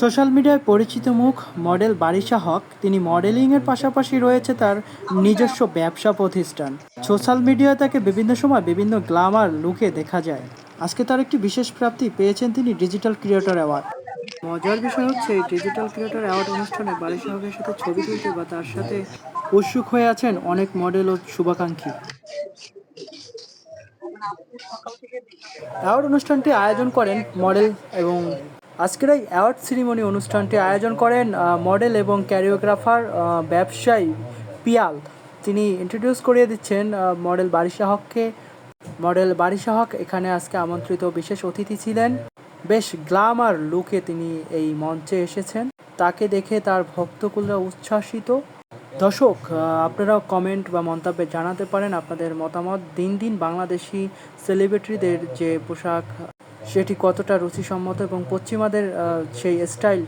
Social মিডিয়ায় পরিচিত মুখ মডেল বারিশা হক। তিনি মডেলিংয়ের পাশাপাশি রয়েছে তার নিজস্ব ব্যবসা প্রতিষ্ঠান। সোশ্যাল মিডিয়ায় তাকে বিভিন্ন সময় বিভিন্ন গ্ল্যামার লুকে দেখা যায়। আজকে তার একটি বিশেষ প্রাপ্তি পেয়েছেন তিনি ডিজিটাল ক্রিয়েটর অ্যাওয়ার্ড। মজার বিষয় হচ্ছে, এই ডিজিটাল ক্রিয়েটর অ্যাওয়ার্ড অনুষ্ঠানে বারিশা হকের সাথে ছবি তুলতে বা তার সাথে উৎসুক হয়ে আছেন অনেক মডেল ও শুভাকাঙ্ক্ষী। অ্যাওয়ার্ড অনুষ্ঠানটি আয়োজন করেন মডেল এবং আজকের এই অ্যাওয়ার্ড সেরিমনি অনুষ্ঠানটি আয়োজন করেন মডেল এবং ক্যারিওগ্রাফার ব্যবসায়ী পিয়াল। তিনি ইন্ট্রোডিউস করিয়ে দিচ্ছেন মডেল বারিশা হককে। মডেল বারিশা হক এখানে আজকে আমন্ত্রিত বিশেষ অতিথি ছিলেন। বেশ গ্ল্যামার লুকে তিনি এই মঞ্চে এসেছেন। তাকে দেখে তার ভক্তকুলরা উচ্ছ্বাসিত। দর্শক আপনারাও কমেন্ট বা মন্তব্যে জানাতে পারেন আপনাদের মতামত। দিন দিন বাংলাদেশি সেলিব্রিটিদের যে পোশাক সেটি কতটা রুচিসম্মত এবং পশ্চিমাদের সেই স্টাইল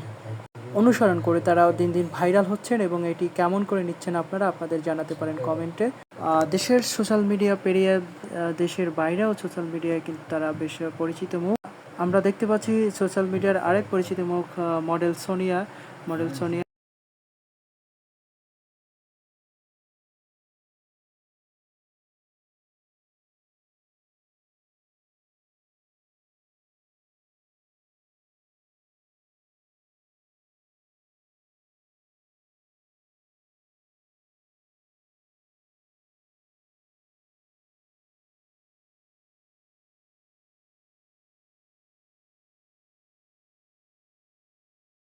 অনুসরণ করে তারা দিন দিন ভাইরাল হচ্ছেন এবং এটি কেমন করে নিচ্ছেন আপনারা আপনাদের জানাতে পারেন কমেন্টে। দেশের সোশ্যাল মিডিয়া পেরিয়ে দেশের বাইরেও সোশ্যাল মিডিয়ায় কিন্তু তারা বেশ পরিচিত মুখ। আমরা দেখতে পাচ্ছি সোশ্যাল মিডিয়ার আরেক পরিচিত মুখ মডেল সোনিয়া। মডেল সোনিয়া